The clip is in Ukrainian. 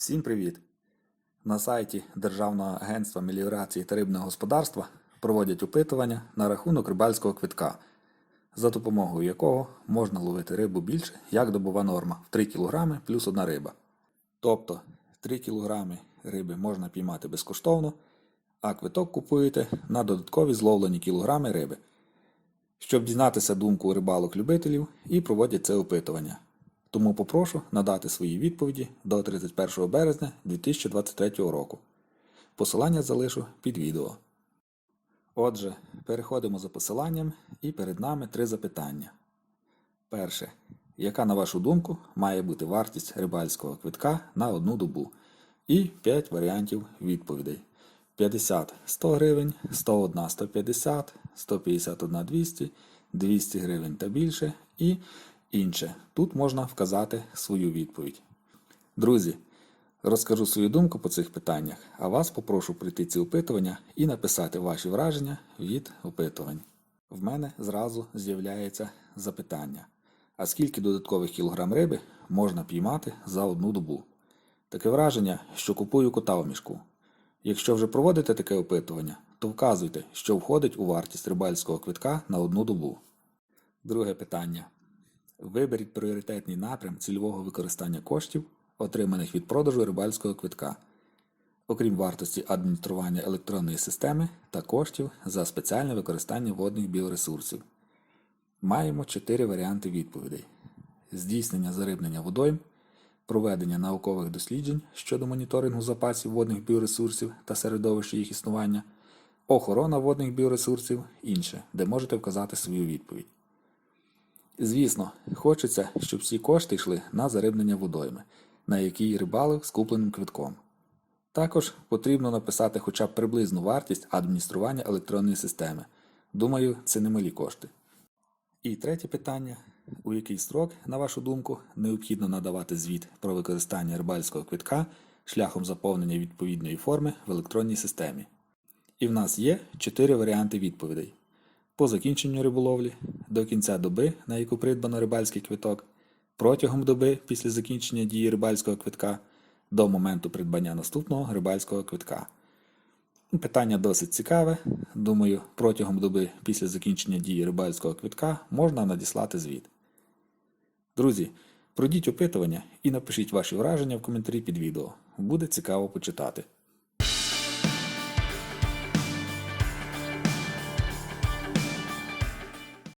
Всім привіт! На сайті Державного агентства меліорації та рибного господарства проводять опитування на рахунок рибальського квитка, за допомогою якого можна ловити рибу більше, як добова норма в 3 кг плюс одна риба. Тобто 3 кг риби можна піймати безкоштовно, а квиток купуєте на додаткові зловлені кілограми риби. Щоб дізнатися думку рибалок-любителів і проводять це опитування. Тому попрошу надати свої відповіді до 31 березня 2023 року. Посилання залишу під відео. Отже, переходимо за посиланням і перед нами три запитання. Перше. Яка, на вашу думку, має бути вартість рибальського квитка на одну добу? І 5 варіантів відповідей: 50 100 гривень, 101 150, 151 200, 200 гривень та більше і інше. Тут можна вказати свою відповідь. Друзі, розкажу свою думку по цих питаннях, а вас попрошу прийти ці опитування і написати ваші враження від опитувань. В мене зразу з'являється запитання: а скільки додаткових кілограм риби можна піймати за одну добу? Таке враження, що купую кота в мішку. Якщо вже проводите таке опитування, то вказуйте, що входить у вартість рибальського квитка на одну добу. Друге питання. Виберіть пріоритетний напрям цільового використання коштів, отриманих від продажу рибальського квитка, окрім вартості адміністрування електронної системи та коштів за спеціальне використання водних біоресурсів. Маємо чотири варіанти відповідей: здійснення зарибнення водойм, проведення наукових досліджень щодо моніторингу запасів водних біоресурсів та середовища їх існування, охорона водних біоресурсів, інше, де можете вказати свою відповідь. Звісно, хочеться, щоб всі кошти йшли на зарибнення водойми, на якій рибалив з купленим квитком. Також потрібно написати хоча б приблизну вартість адміністрування електронної системи. Думаю, це немалі кошти. І третє питання: у який строк, на вашу думку, необхідно надавати звіт про використання рибальського квитка шляхом заповнення відповідної форми в електронній системі? І в нас є чотири варіанти відповідей: по закінченню риболовлі, до кінця доби, на яку придбано рибальський квиток, протягом доби після закінчення дії рибальського квитка до моменту придбання наступного рибальського квитка. Питання досить цікаве. Думаю, протягом доби після закінчення дії рибальського квитка можна надіслати звіт. Друзі, пройдіть опитування і напишіть ваші враження в коментарі під відео. Буде цікаво почитати.